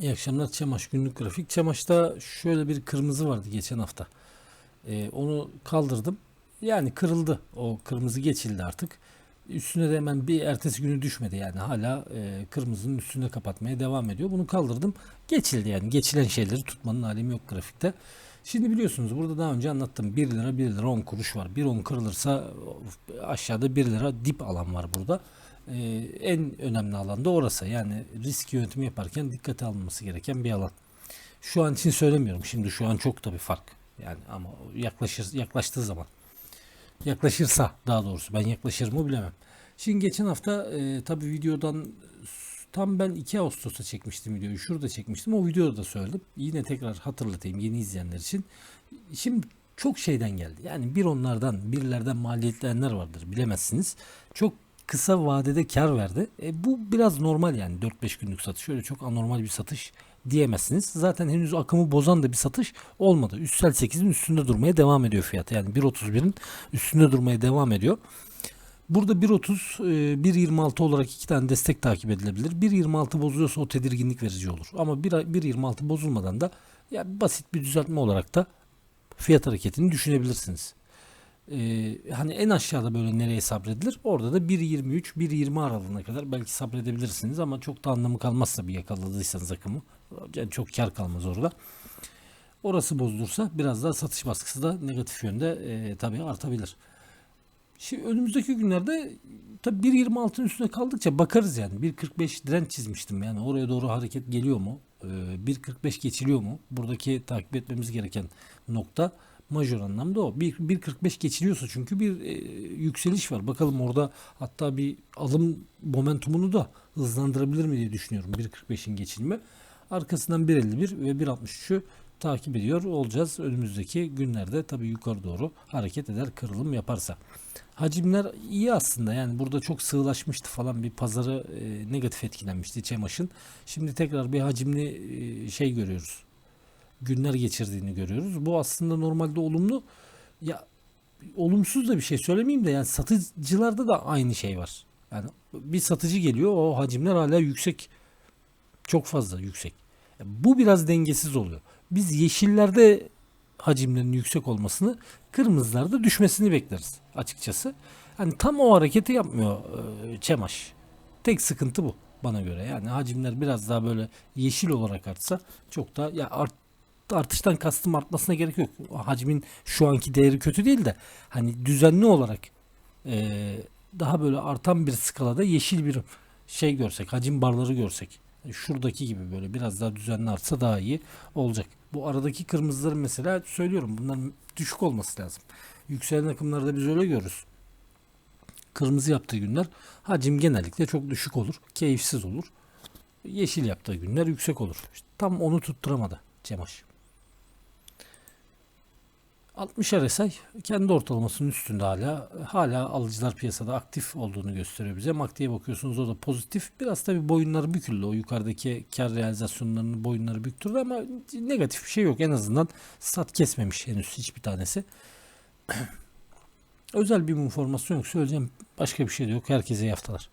İyi akşamlar Çamaş günlük grafik. Çamaş'ta şöyle bir kırmızı vardı geçen hafta. Ee, onu kaldırdım. Yani kırıldı. O kırmızı geçildi artık. Üstüne de hemen bir ertesi günü düşmedi yani hala e, kırmızının üstünde kapatmaya devam ediyor. Bunu kaldırdım. Geçildi yani geçilen şeyleri tutmanın alemi yok grafikte. Şimdi biliyorsunuz burada daha önce anlattım 1 lira 1 lira 10 kuruş var. 1.10 kırılırsa aşağıda 1 lira dip alan var burada. Ee, en önemli alan da orası. Yani risk yönetimi yaparken dikkate alınması gereken bir alan. Şu an için söylemiyorum. Şimdi şu an çok da fark. Yani ama yaklaşır yaklaştığı zaman yaklaşırsa daha doğrusu ben yaklaşır mı bilemem. Şimdi geçen hafta e, tabii videodan tam ben 2 Ağustos'ta çekmiştim videoyu. Şurada çekmiştim. O videoda da söyledim. Yine tekrar hatırlatayım yeni izleyenler için. Şimdi çok şeyden geldi. Yani bir onlardan, birlerden maliyetlenenler vardır. Bilemezsiniz. Çok kısa vadede kar verdi. E, bu biraz normal yani 4-5 günlük satış. Öyle çok anormal bir satış diyemezsiniz. Zaten henüz akımı bozan da bir satış olmadı. Üstsel 8'in üstünde durmaya devam ediyor fiyatı. Yani 1.31'in üstünde durmaya devam ediyor. Burada 1.30, e, 1.26 olarak iki tane destek takip edilebilir. 1.26 bozuluyorsa o tedirginlik verici olur. Ama 1 1.26 bozulmadan da ya basit bir düzeltme olarak da fiyat hareketini düşünebilirsiniz. Ee, hani en aşağıda böyle nereye sabredilir? Orada da 1.23, 1.20 aralığına kadar belki sabredebilirsiniz ama çok da anlamı kalmazsa bir yakaladıysanız akımı. Yani çok kar kalmaz orada. Orası bozulursa biraz daha satış baskısı da negatif yönde e, tabii artabilir. Şimdi önümüzdeki günlerde tabii 1.26'ın üstüne kaldıkça bakarız yani. 1.45 direnç çizmiştim yani oraya doğru hareket geliyor mu? Ee, 1.45 geçiliyor mu? Buradaki takip etmemiz gereken nokta majör anlamda o. 1.45 geçiliyorsa çünkü bir e, yükseliş var. Bakalım orada hatta bir alım momentumunu da hızlandırabilir mi diye düşünüyorum 1.45'in geçilme. Arkasından 1.51 ve 1.63'ü takip ediyor olacağız önümüzdeki günlerde tabii yukarı doğru hareket eder kırılım yaparsa. Hacimler iyi aslında yani burada çok sığlaşmıştı falan bir pazarı e, negatif etkilenmişti Çemaş'ın. Şimdi tekrar bir hacimli e, şey görüyoruz. Günler geçirdiğini görüyoruz. Bu aslında normalde olumlu. Ya olumsuz da bir şey söylemeyeyim de yani satıcılarda da aynı şey var. Yani bir satıcı geliyor o hacimler hala yüksek. Çok fazla yüksek. Bu biraz dengesiz oluyor. Biz yeşillerde hacimlerin yüksek olmasını, kırmızılarda düşmesini bekleriz açıkçası. Hani tam o hareketi yapmıyor e, Çemaş. Tek sıkıntı bu bana göre. Yani hacimler biraz daha böyle yeşil olarak artsa çok da ya art, artıştan kastım artmasına gerek yok. Hacmin şu anki değeri kötü değil de hani düzenli olarak e, daha böyle artan bir skalada yeşil bir şey görsek, hacim barları görsek şuradaki gibi böyle biraz daha düzenli artsa daha iyi olacak. Bu aradaki kırmızıların mesela söylüyorum bunların düşük olması lazım. Yükselen akımlarda biz öyle görürüz. Kırmızı yaptığı günler hacim genellikle çok düşük olur. Keyifsiz olur. Yeşil yaptığı günler yüksek olur. İşte tam onu tutturamadı Cemaş. 60 RSI kendi ortalamasının üstünde hala. Hala alıcılar piyasada aktif olduğunu gösteriyor bize. MACD'ye bakıyorsunuz o da pozitif. Biraz tabi boyunları büküldü. O yukarıdaki kar realizasyonlarının boyunları büktürdü ama negatif bir şey yok. En azından stat kesmemiş henüz hiçbir tanesi. Özel bir informasyon yok. Söyleyeceğim başka bir şey de yok. Herkese iyi haftalar.